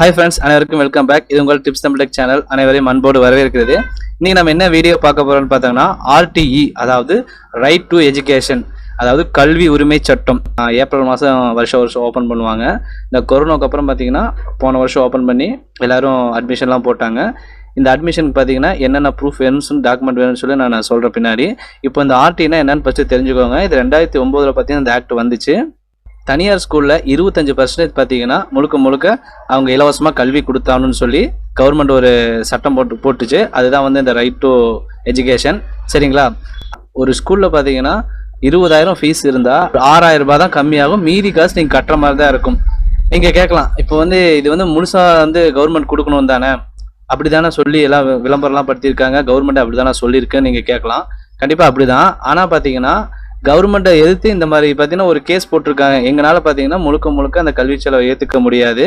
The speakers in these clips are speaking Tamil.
ஹாய் ஃப்ரெண்ட்ஸ் அனைவருக்கும் வெல்கம் பேக் இது உங்கள் டிப்ஸ் தமிழ்டெக் சேனல் அனைவரையும் அன்போடு வரவேற்கிறது. இன்னைக்கு நம்ம என்ன வீடியோ பார்க்க போறோம்னு பார்த்தோம்னா ஆர்டிஇ அதாவது ரைட் டு எஜுகேஷன் அதாவது கல்வி உரிமை சட்டம். ஏப்ரல் மாதம் வருஷம் வருஷம் ஓப்பன் பண்ணுவாங்க. இந்த கொரோனாக்கு அப்புறம் பார்த்தீங்கன்னா போன வருஷம் ஓப்பன் பண்ணி எல்லாரும் அட்மிஷன்லாம் போட்டாங்க. இந்த அட்மிஷனுக்கு பார்த்தீங்கன்னா என்னென்ன ப்ரூஃப் வேணும்னு டாக்குமெண்ட் வேணும்னு சொல்லி நான் சொல்கிற பின்னாடி. இப்போ இந்த ஆர்டினா என்னன்னு ஃபஸ்ட்டு தெரிஞ்சுக்கோங்க. இது ரெண்டாயிரத்தி ஒம்போதில் பார்த்தீங்கன்னா இந்த ஆக்ட் வந்துச்சு. தனியார் ஸ்கூலில் இருபத்தஞ்சு பர்சன்டேஜ் பார்த்தீங்கன்னா முழுக்க முழுக்க அவங்க இலவசமாக கல்வி கொடுத்தாங்கன்னு சொல்லி கவர்மெண்ட் ஒரு சட்டம் போட்டு போட்டுச்சு. அதுதான் வந்து இந்த ரைட் டு எஜுகேஷன் சரிங்களா? ஒரு ஸ்கூலில் பார்த்தீங்கன்னா இருபதாயிரம் ஃபீஸ் இருந்தால் ஆறாயிரம் ரூபாய் தான் கம்மியாகும். மீதி காசு நீங்கள் கட்டுற மாதிரி தான் இருக்கும். நீங்கள் கேட்கலாம். இப்போ வந்து இது வந்து முழுசாக வந்து கவர்மெண்ட் கொடுக்கணும் தானே? அப்படி தானே சொல்லி எல்லாம் விளம்பரம்லாம் படுத்தியிருக்காங்க. கவர்மெண்ட் அப்படி தானே சொல்லியிருக்குன்னு நீங்கள் கேட்கலாம். கண்டிப்பாக அப்படி தான் ஆனால் பார்த்தீங்கன்னா கவர்மெண்ட்டை எதிர்த்து இந்த மாதிரி பார்த்தீங்கன்னா ஒரு கேஸ் போட்டிருக்காங்க. எங்களால் பார்த்தீங்கன்னா முழுக்க முழுக்க அந்த கல்வி செலவை ஏற்றுக்க முடியாது.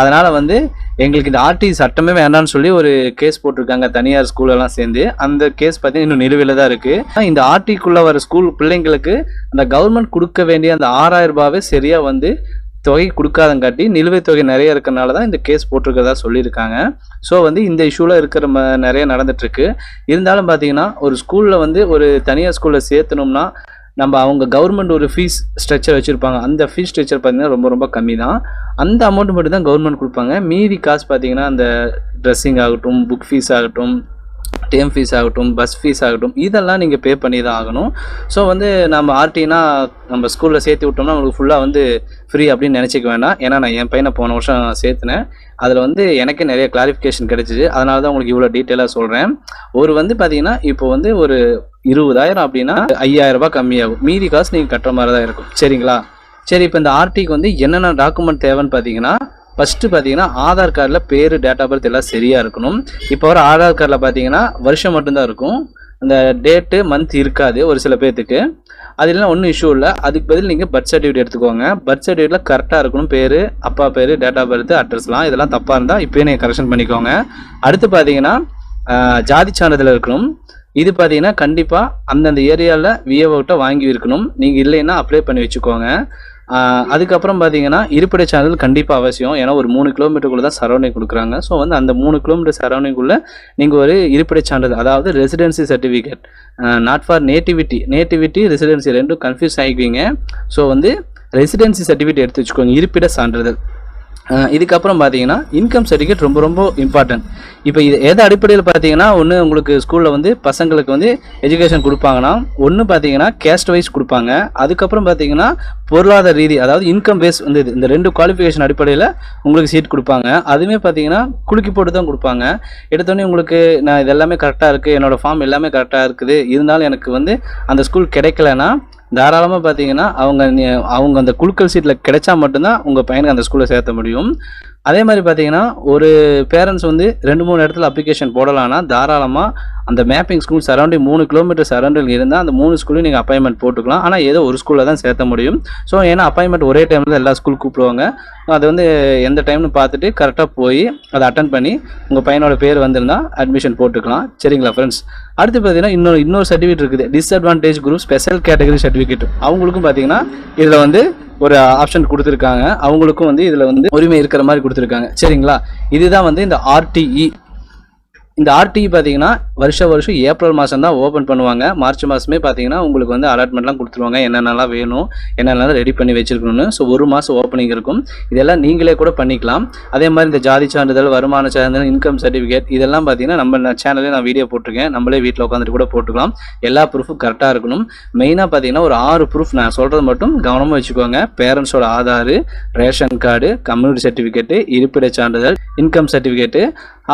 அதனால் வந்து எங்களுக்கு இந்த ஆர்டி சட்டமே வேண்டாம்னு சொல்லி ஒரு கேஸ் போட்டிருக்காங்க. தனியார் ஸ்கூலெல்லாம் சேர்ந்து. அந்த கேஸ் பார்த்தீங்கன்னா இன்னும் நிலுவையில் தான் இருக்குது இந்த ஆர்டிக்குள்ளே வர ஸ்கூல் பிள்ளைங்களுக்கு அந்த கவர்மெண்ட் கொடுக்க வேண்டிய அந்த ஆறாயிரம் ரூபாவே சரியாக வந்து தொகை கொடுக்காதங்காட்டி நிலுவைத் தொகை நிறைய இருக்கறனால தான் இந்த கேஸ் போட்டிருக்கிறதா சொல்லியிருக்காங்க. ஸோ வந்து இந்த இஷ்யூவில் இருக்கிற ம நிறைய நடந்துட்டுருக்கு இருந்தாலும் பார்த்தீங்கன்னா ஒரு ஸ்கூலில் வந்து ஒரு தனியார் ஸ்கூலில் சேர்த்தணும்னா நம்ம அவங்க கவர்மெண்ட் ஒரு ஃபீஸ் ஸ்ட்ரக்சர் வச்சுருப்பாங்க. அந்த ஃபீஸ் ஸ்ட்ரக்சர் பார்த்தீங்கன்னா ரொம்ப ரொம்ப கம்மி தான் அந்த அமௌண்ட் மட்டும் தான் கவர்மெண்ட் கொடுப்பாங்க. மீதி காசு பார்த்தீங்கன்னா அந்த ட்ரெஸ்ஸிங் ஆகட்டும் புக் ஃபீஸ் ஆகட்டும் டேம் ஃபீஸ் ஆகட்டும் பஸ் ஃபீஸ் ஆகட்டும் இதெல்லாம் நீங்கள் பே பண்ணி தான் ஆகணும். ஸோ வந்து நம்ம ஆர்டினா நம்ம ஸ்கூலில் சேர்த்து விட்டோம்னா உங்களுக்கு ஃபுல்லாக வந்து ஃப்ரீ அப்படின்னு நினச்சிக்க வேண்டாம். ஏன்னா நான் என் பையனை போன வருஷம் சேர்த்துனேன். அதில் வந்து எனக்கு நிறைய கிளாரிஃபிகேஷன் கிடைச்சிது. அதனால தான் உங்களுக்கு இவ்வளோ டீட்டெயிலாக சொல்கிறேன் ஒரு வந்து பார்த்தீங்கன்னா இப்போ வந்து ஒரு இருபதாயிரம் அப்படின்னா ஐயாயிரம் ரூபாய் கம்மியாகும். மீதி காசு நீங்கள் கட்டுற மாதிரி தான் இருக்கும். சரிங்களா? சரி இப்போ இந்த ஆர்டிக்கு வந்து என்னென்ன டாக்குமெண்ட் தேவைன்னு பார்த்தீங்கன்னா ஃபஸ்ட்டு பார்த்தீங்கன்னா ஆதார் கார்டில் பேர் டேட் ஆஃப் பர்த் எல்லாம் சரியாக இருக்கணும். இப்போ வர ஆதார் கார்டில் பார்த்தீங்கன்னா வருஷம் மட்டும்தான் இருக்கும். அந்த டேட்டு மந்த் இருக்காது ஒரு சில பேர்த்துக்கு அது இல்லைனா ஒன்றும் இஷ்யூ இல்லை. அதுக்கு பதில் நீங்கள் பர்த் சர்டிஃபிகேட் எடுத்துக்கோங்க. பர்த் சர்டிஃபிகேட்டில் கரெக்டாக இருக்கணும் பேர் அப்பா பேர் டேட் ஆஃப் பர்த் அட்ரஸ்லாம் இதெல்லாம் தப்பாக இருந்தால் இப்போயே நீங்கள் கரெக்ஷன் பண்ணிக்கோங்க. அடுத்து பார்த்தீங்கன்னா ஜாதி சான்றிதழ் இருக்கணும். இது பார்த்தீங்கன்னா கண்டிப்பாக அந்தந்த ஏரியாவில் விஏஓட்ட வாங்கி இருக்கணும். நீங்கள் இல்லைன்னா அப்ளை பண்ணி வச்சுக்கோங்க. அதுக்கப்புறம் பார்த்தீங்கன்னா இருப்பிட சான்றிதழ் கண்டிப்பாக அவசியம். ஏன்னா ஒரு மூணு கிலோமீட்டருக்குள்ளே தான் சரௌண்டிங் கொடுக்குறாங்க. ஸோ வந்து அந்த மூணு கிலோமீட்டர் சரௌண்டிங்குள்ளே நீங்கள் ஒரு இருப்பிட சான்றிதழ் அதாவது residency certificate not for nativity nativity residency ரெண்டும் கன்ஃபியூஸ் ஆகிக்குவீங்க ஸோ வந்து ரெசிடென்சி சர்டிஃபிகேட் எடுத்து வச்சுக்கோங்க. இருப்பிட சான்றிதழ். இதுக்கப்புறம் பார்த்தீங்கன்னா இன்கம் சர்டிஃபிகேட் ரொம்ப ரொம்ப இம்பார்ட்டன்ட் இப்போ இது எதை அடிப்படையில் பார்த்தீங்கன்னா ஒன்று உங்களுக்கு ஸ்கூலில் வந்து பசங்களுக்கு வந்து எஜுகேஷன் கொடுப்பாங்கன்னா ஒன்று பார்த்தீங்கன்னா கேஸ்ட் வைஸ் கொடுப்பாங்க. அதுக்கப்புறம் பார்த்தீங்கன்னா பொருளாதார ரீதி அதாவது இன்கம் பேஸ் வந்து இது இந்த ரெண்டு குவாலிஃபிகேஷன் அடிப்படையில் உங்களுக்கு சீட் கொடுப்பாங்க. அதுவுமே பார்த்தீங்கன்னா குலுக்கி போட்டு தான் கொடுப்பாங்க. எடுத்தோடனே உங்களுக்கு நான் இது எல்லாமே கரெக்டாக இருக்குது என்னோடய ஃபார்ம் எல்லாமே கரெக்டாக இருக்குது. இருந்தாலும் எனக்கு வந்து அந்த ஸ்கூல் கிடைக்கலன்னா தாராளமாக பார்த்தீங்கன்னா அவங்க அவங்க அந்த குழுக்கள் சீட்டில் கிடைச்சா மட்டும்தான் உங்கள் பையனுக்கு அந்த ஸ்கூலில் சேர்த்த முடியும். அதே மாதிரி பார்த்தீங்கன்னா ஒரு பேரண்ட்ஸ் வந்து ரெண்டு மூணு இடத்துல அப்ளிகேஷன் போடலாம்னா தாராளமாக அந்த மேப்பிங் ஸ்கூல் சரௌண்டிங் மூணு கிலோமீட்டர் சரௌண்டிங் இருந்தால் அந்த மூணு ஸ்கூலையும் நீங்கள் அப்பாயின்மெண்ட் போட்டுக்கலாம். ஆனால் ஏதோ ஒரு ஸ்கூலில் தான் சேர்த்த முடியும். ஸோ ஏன்னா அப்பாயின்மெண்ட் ஒரே டைமில் எல்லா ஸ்கூல் கூப்பிடுவாங்க. அது வந்து எந்த டைம்னு பார்த்துட்டு கரெக்டாக போய் அதை அட்டன் பண்ணி உங்கள் பையனோட பேர் வந்திருந்தா அட்மிஷன் போட்டுக்கலாம். சரிங்களா ஃப்ரெண்ட்ஸ் அடுத்து பார்த்தீங்கன்னா இன்னொரு இன்னொரு சர்டிஃபிகேட் இருக்குது. Disadvantage group special category certificate அவங்களுக்கும் பார்த்தீங்கன்னா இதில் வந்து ஒரு ஆப்ஷன் கொடுத்துருக்காங்க. அவங்களுக்கும் வந்து இதில் வந்து உரிமை இருக்கிற மாதிரி கொடுத்துருக்காங்க. சரிங்களா? இதுதான் வந்து இந்த ஆர்டிஇ இந்த ஆர்டிஇ பார்த்தீங்கன்னா வருஷ வருஷம் ஏப்ரல் மாதம் தான் ஓப்பன் பண்ணுவாங்க. மார்ச் மாதமே பார்த்தீங்கன்னா உங்களுக்கு வந்து அலாட்மெண்ட்லாம் கொடுத்துருவாங்க. என்னென்னலாம் வேணும் என்னென்னலாம் ரெடி பண்ணி வச்சிருக்கணும்னு. ஸோ ஒரு மாதம் ஓப்பனிங் இருக்கும். இதெல்லாம் நீங்களே கூட பண்ணிக்கலாம். அதே மாதிரி இந்த ஜாதி சான்றிதழ் வருமான சான்றிதழ் இன்கம் சர்டிஃபிகேட் இதெல்லாம் பார்த்தீங்கன்னா நம்ம சேனலே நான் வீடியோ போட்டிருக்கேன். நம்மளே வீட்டில் உட்காந்துட்டு கூட போட்டுக்கலாம். எல்லா ப்ரூஃபும் கரெக்டாக இருக்கணும். மெயினாக பார்த்தீங்கன்னா ஒரு ஆறு ப்ரூஃப் நான் சொல்கிறது மட்டும் கவனமாக வச்சுக்கோங்க. பேரண்ட்ஸோட Aadhaar ration card community certificate இருப்பிட சான்றிதழ் இன்கம் சர்டிஃபிகேட்டு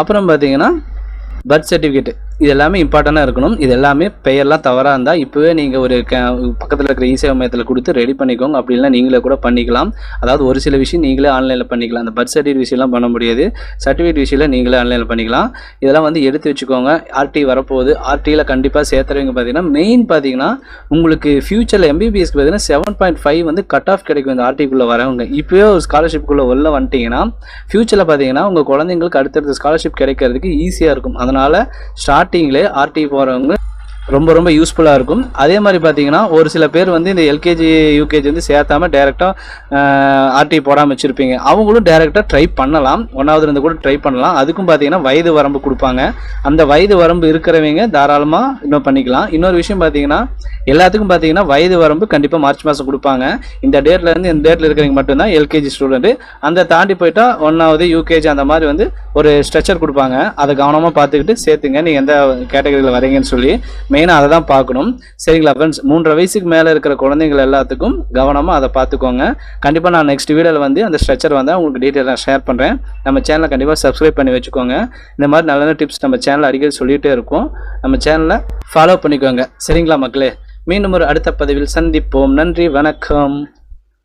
அப்புறம் பார்த்தீங்கன்னா பர்த் சர்டிஃபிகேட் இது எல்லாமே இம்பார்ட்டண்டாக இருக்கணும். இது எல்லாமே பெயர்லாம் தவறாக இருந்தால் இப்போவே நீங்கள் ஒரு க பக்கத்தில் இருக்கிற இசேவை மையத்தில் கொடுத்து ரெடி பண்ணிக்கோங்க. அப்படி நீங்களே கூட பண்ணிக்கலாம். அதாவது ஒரு சில விஷயம் நீங்களே ஆன்லைனில் பண்ணிக்கலாம். அந்த பர்த் சர்டிஃபிகேட் விஷயம்லாம் பண்ண முடியாது. சர்டிஃபிகேட் விஷயம் நீங்களே ஆன்லைனில் பண்ணிக்கலாம். இதெல்லாம் வந்து எடுத்து வச்சுக்கோங்க. ஆர்டி வரப்போகுது. ஆர்டியில் கண்டிப்பாக சேர்த்துறவங்க பார்த்தீங்கன்னா மெயின் பார்த்தீங்கன்னா உங்களுக்கு ஃபியூச்சரில் எம்பிபிஎஸ்க்கு பார்த்தீங்கன்னா செவன் பாயிண்ட் ஃபைவ் வந்து கட் ஆஃப் கிடைக்கும் இந்த ஆர்டிக்குள்ளே வரவங்க. இப்போயே ஒரு ஸ்காலர்ஷிப்புக்குள்ளே உள்ள வந்துட்டிங்கன்னா ஃபியூச்சரில் பார்த்தீங்கன்னா உங்கள் குழந்தைங்களுக்கு அடுத்தடுத்த ஸ்காலர்ஷிப் கிடைக்கிறதுக்கு ஈஸியாக இருக்கும். அதனால் ஸ்டார்ட் ஸ்டார்டிங்லேயே ஆர்டி போகிறவங்க ரொம்ப ரொம்ப யூஸ்ஃபுல்லாக இருக்கும். அதே மாதிரி பார்த்தீங்கன்னா ஒரு சில பேர் வந்து இந்த எல்கேஜி யூகேஜி வந்து சேர்த்தாம டேரெக்டாக ஆர்டி போடாமல் வச்சுருப்பீங்க. அவங்களும் டேரெக்டாக ட்ரை பண்ணலாம். ஒன்றாவதுலேருந்து கூட ட்ரை பண்ணலாம். அதுக்கும் பார்த்தீங்கன்னா வயது வரம்பு கொடுப்பாங்க. அந்த வயது வரம்பு இருக்கிறவங்க தாராளமாக இன்னும் பண்ணிக்கலாம். இன்னொரு விஷயம் பார்த்தீங்கன்னா எல்லாத்துக்கும் பார்த்தீங்கன்னா வயது வரம்பு கண்டிப்பாக மார்ச் மாதம் கொடுப்பாங்க. இந்த டேட்லேருந்து இந்த டேட்டில் இருக்கிறவங்க மட்டும்தான் எல்கேஜி ஸ்டூடெண்ட் அந்த தாண்டி போயிட்டா ஒன்றாவது யூகேஜி அந்த மாதிரி வந்து ஒரு ஸ்ட்ரக்சர் கொடுப்பாங்க. அதை கவனமாக பார்த்துக்கிட்டு சேர்த்துங்க. நீங்கள் எந்த கேட்டகரியில் வரீங்கன்னு சொல்லி மெயினாக அதை தான் பார்க்கணும். சரிங்களா ஃப்ரெண்ட்ஸ் மூன்றரை வயசுக்கு மேலே இருக்கிற குழந்தைங்கள் எல்லாத்துக்கும் கவனமாக அதை பார்த்துக்கோங்க. கண்டிப்பாக நான் நெக்ஸ்ட் வீடியோவில் வந்து அந்த ஸ்ட்ரெச்சர் வந்து உங்களுக்கு டீட்டெயில் நான் ஷேர் பண்ணுறேன் நம்ம சேனலை கண்டிப்பாக சப்ஸ்கிரைப் பண்ணி வச்சுக்கோங்க. இந்த மாதிரி நல்ல நல்ல டிப்ஸ் நம்ம சேனலில் அடிக்கடி சொல்லிகிட்டே இருக்கோம். நம்ம சேனலை ஃபாலோ பண்ணிக்கோங்க. சரிங்களா மக்களே? மீண்டும் ஒரு அடுத்த பதிவில் சந்திப்போம். நன்றி வணக்கம்.